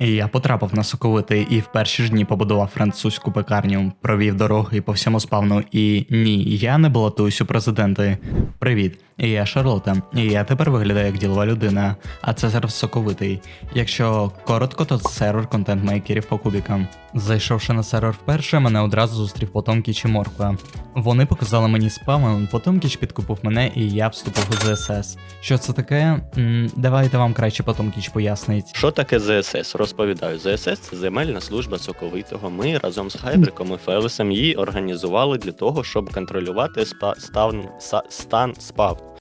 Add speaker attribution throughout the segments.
Speaker 1: Я потрапив на соковитий і в перші ж дні побудував французьку пекарню, провів дороги по всьому спавну. І ні, я не балотуюсь у президенти. Привіт, я Шарлота, і я тепер виглядаю як ділова людина, а це сервер соковитий. Якщо коротко, то це сервер контент-мейкерів по кубікам. Зайшовши на сервер вперше, мене одразу зустрів Потомкіч і Морква. Вони показали мені спам, Потомкіч підкупив мене, і я вступив у ЗСС. Що це таке? М, давайте вам краще Потомкіч пояснить.
Speaker 2: Що таке ЗСС? Розповідаю. ЗСС це земельна служба соковитого. Ми разом з Хайбриком і Фелесом її організували для того, щоб контролювати спа- стан, стан спав.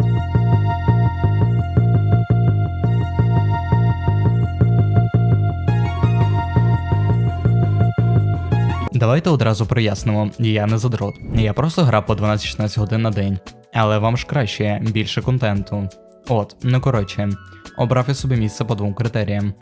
Speaker 1: Давайте одразу прояснимо, я не задрот. Я просто грав по 12-16 годин на день. Але вам ж краще, більше контенту. От, ну коротше, обрав я собі місце по двом критеріям.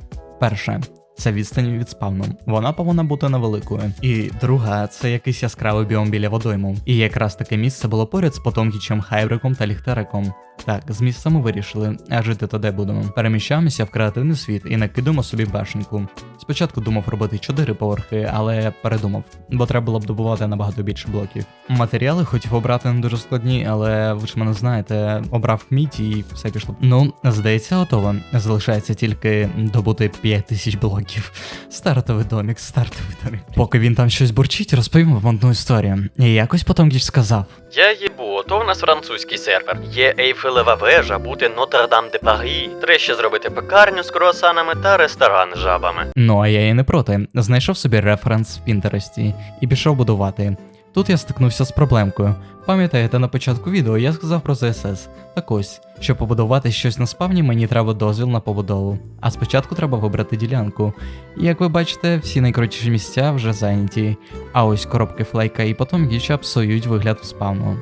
Speaker 1: Перше. Це відстань від спавну. Вона повинна бути невеликою. І друга це якийсь яскравий біом біля водойму. І якраз таке місце було поряд з Потомкічем, Хайбриком та Ліхтериком. Так, з місця ми вирішили, а жити то де будемо. Переміщаємося в креативний світ і накидуємо собі башеньку. Спочатку думав робити 4 поверхи, але передумав, бо треба було б добувати набагато більше блоків. Матеріали хотів обрати не дуже складні, але ви ж мене знаєте, обрав кміт і все пішло. Ну, здається, готово. Залишається тільки добути 5000 блоків. Стартовий домік, стартовий домік. Поки він там щось бурчить, розповім вам одну історію. І якось потім діж сказав.
Speaker 3: Я їбу, то в нас французький сервер. Є Ейфелева вежа, бути Нотр-Дам де Парі. Треба ще зробити пекарню з круасанами та ресторан з жабами.
Speaker 1: Ну а я і не проти. Знайшов собі референс в Пінтересті і пішов будувати. Тут я стикнувся з проблемкою. Пам'ятаєте, на початку відео я сказав про ЗСС. Так ось, щоб побудувати щось на спавні, мені треба дозвіл на побудову. А спочатку треба вибрати ділянку. І як ви бачите, всі найкрутіші місця вже зайняті. А ось коробки флейка і потім гіча псують вигляд в спавну.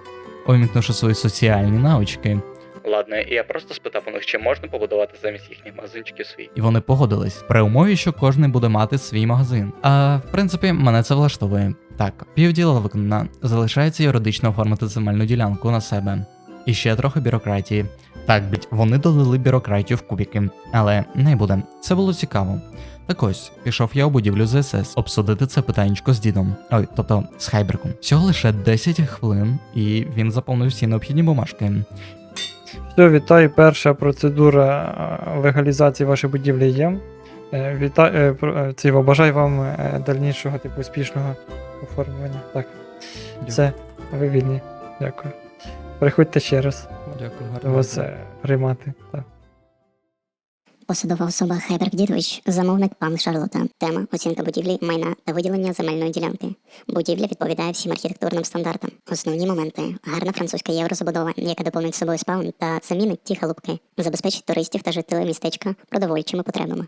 Speaker 1: Увімкнувши свої соціальні навички. Ладно, я просто спитав у них, чи можна побудувати замість їхніх магазинчиків свій. І вони погодились при умові, що кожен буде мати свій магазин. А в принципі, мене це влаштовує. Так, півділа виконана. Залишається юридично оформити земельну ділянку на себе. І ще трохи бюрократії. Так, блять, вони додали бюрократію в кубіки, але не буде. Це було цікаво. Так ось, пішов я у будівлю ЗСС обсудити це питаннячко з дідом. Ой, тобто з Хайбриком. Всього лише 10 хвилин, і він заповнив всі необхідні бумажки.
Speaker 4: Все, вітаю. Перша процедура е, легалізації вашої будівлі є. Е, Вітаю, про- е, бажаю вам дальнішого типу успішного оформлення. Так, все, ви вільні. Дякую. Приходьте ще раз.
Speaker 1: Дякую,
Speaker 4: До вас е, приймати. Так.
Speaker 5: Посадова особа Хайберг Дідович, замовник пан Шарлота. Тема оцінка будівлі, майна та виділення земельної ділянки. Будівля відповідає всім архітектурним стандартам. Основні моменти: гарна французька єврозабудова, яка доповнить собою спаун та замінить ті халупки, забезпечить туристів та жителів містечка продовольчими потребами.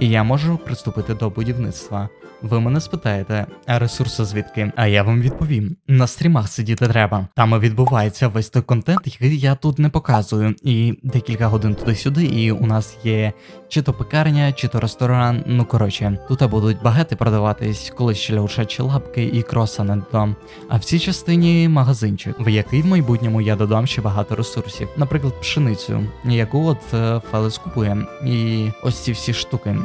Speaker 1: І я можу приступити до будівництва. Ви мене спитаєте, а ресурси звідки? А я вам відповім: на стрімах сидіти треба. Там і відбувається весь той контент, який я тут не показую. І декілька годин туди-сюди, і у нас є чи то пекарня, чи то ресторан. Ну коротше, тут будуть багети продаватись, коли ще лише лапки і кросани додам. А в цій частині магазинчик, в який в майбутньому я додам ще багато ресурсів, наприклад, пшеницю, яку от е, Фелес купує. І ось ці всі штуки.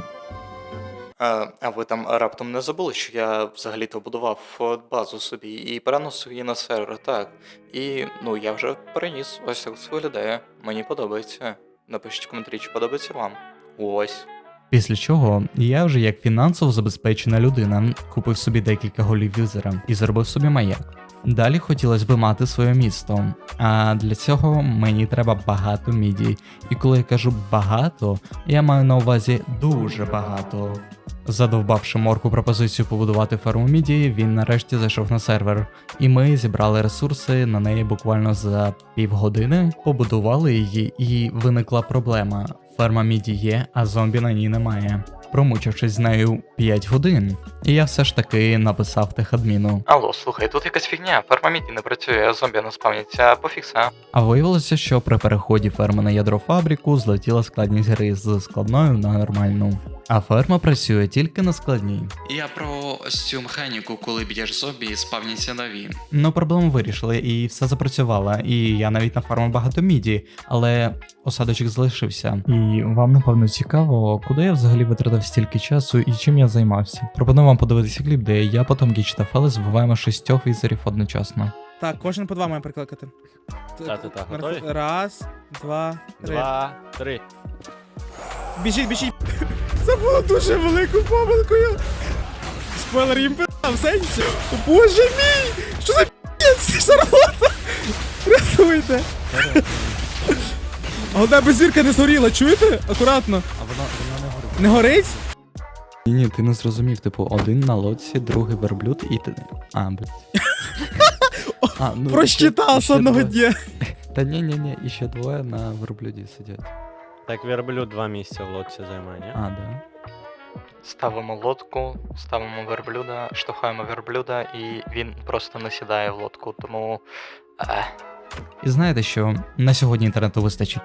Speaker 1: А, ви там раптом не забули, що я взагалі-то будував е, базу собі і переносив її на сервер, так. І ну я вже переніс, ось так це виглядає. Мені подобається. Напишіть коментарі, чи подобається вам. Ось. Після чого я вже як фінансово забезпечена людина купив собі декілька голів юзера і зробив собі маяк. Далі хотілося б мати своє місто, а для цього мені треба багато міді. І коли я кажу багато, я маю на увазі дуже багато. Задовбавши морку пропозицію побудувати ферму мідії, він нарешті зайшов на сервер, і ми зібрали ресурси на неї буквально за півгодини, побудували її, і виникла проблема. Ферма міді є, а зомбі на ній немає. Промучившись з нею 5 годин, і я все ж таки написав техадміну.
Speaker 6: Алло, слухай, тут якась фігня, ферма міді не працює, зомбі не спавняться, пофікса.
Speaker 1: А виявилося, що при переході ферми на ядрофабрику злетіла складність гри з складною на нормальну. А ферма працює тільки на складній.
Speaker 7: Я про ось цю механіку, коли б'єш зомбі і спавняться нові.
Speaker 1: Ну, проблему вирішили, і все запрацювало. І я навіть нафармив багато міді, але осадочок залишився. І вам напевно цікаво, куди я взагалі витратив стільки часу і чим я займався. Пропоную вам подивитися кліп, де я, потім Гіч та Фелес вбиваємо шістьох візерів одночасно.
Speaker 8: Так, кожен по два має прикликати.
Speaker 2: Та-та-та,
Speaker 8: На
Speaker 2: готові?
Speaker 8: Раз, два, три.
Speaker 2: Два, три.
Speaker 8: Біжіть, біжіть. Це було дуже великою помилкою. Спойлер їм пи***а в сенсі. О, Боже мій! Що за п'єць? Шарлота! Рятуйте! А одна беззірка не згоріла, чуєте? Акуратно.
Speaker 1: А вона, вона не горить.
Speaker 8: Не горить?
Speaker 1: Ні, ні, ти не зрозумів, типу, один на лодці, другий верблюд і ти. А, блядь. А, ну,
Speaker 8: Просчитав з
Speaker 1: ще
Speaker 8: одного
Speaker 1: двоє.
Speaker 8: дня.
Speaker 1: Та ні, ні, ні, і ще двоє на верблюді сидять.
Speaker 2: Так, верблюд два місця в лодці займає, ні?
Speaker 1: А, да.
Speaker 6: Ставимо лодку, ставимо верблюда, штовхаємо верблюда, і він просто не сідає в лодку, тому. Е,
Speaker 1: І знаєте що? На сьогодні інтернету вистачить.